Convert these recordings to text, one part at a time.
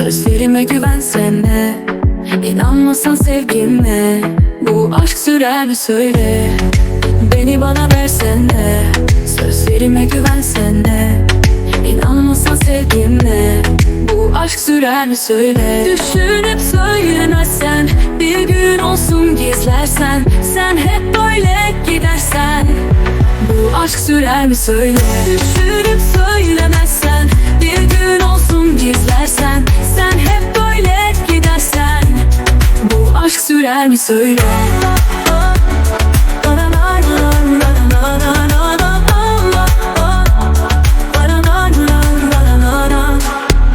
Sözlerime güvensene İnanmasan sevgime Bu aşk sürer mi söyle? Beni bana versene Sözlerime güvensene. İnanmasan sevgime Bu aşk sürer mi söyle? Düşünüp söylemezsen Bir gün olsun gizlersen. Sen hep böyle gidersen Bu aşk sürer mi söyle? Düşünüp söylemezsen gizlersen Sen hep böyle gidersen Bu aşk sürer mi söyle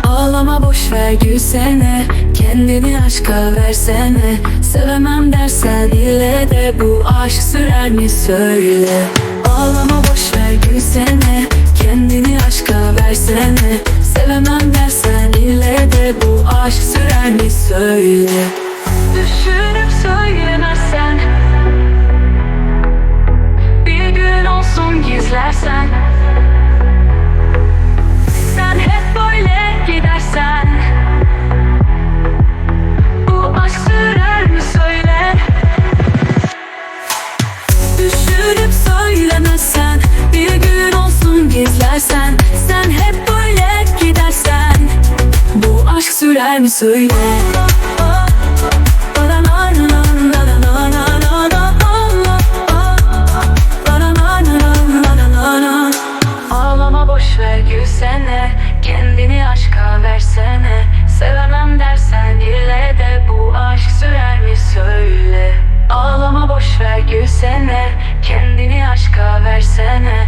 Ağlama boş ver gülsene Kendini aşka versene Sevemem dersen ille de bu aşk sürer mi söyle Ağlama boş ver gülsene söyle. Düşünüp söylemezsen Bir gün olsun gizlersen. Sen hep böyle gidersen Bu aşk sürer mi söyle? Düşünüp söylemezsen Bir gün olsun gizlersen. Sen hep böyle gidersen Bu aşk sürer mi söyle versene. Kendini aşka versene.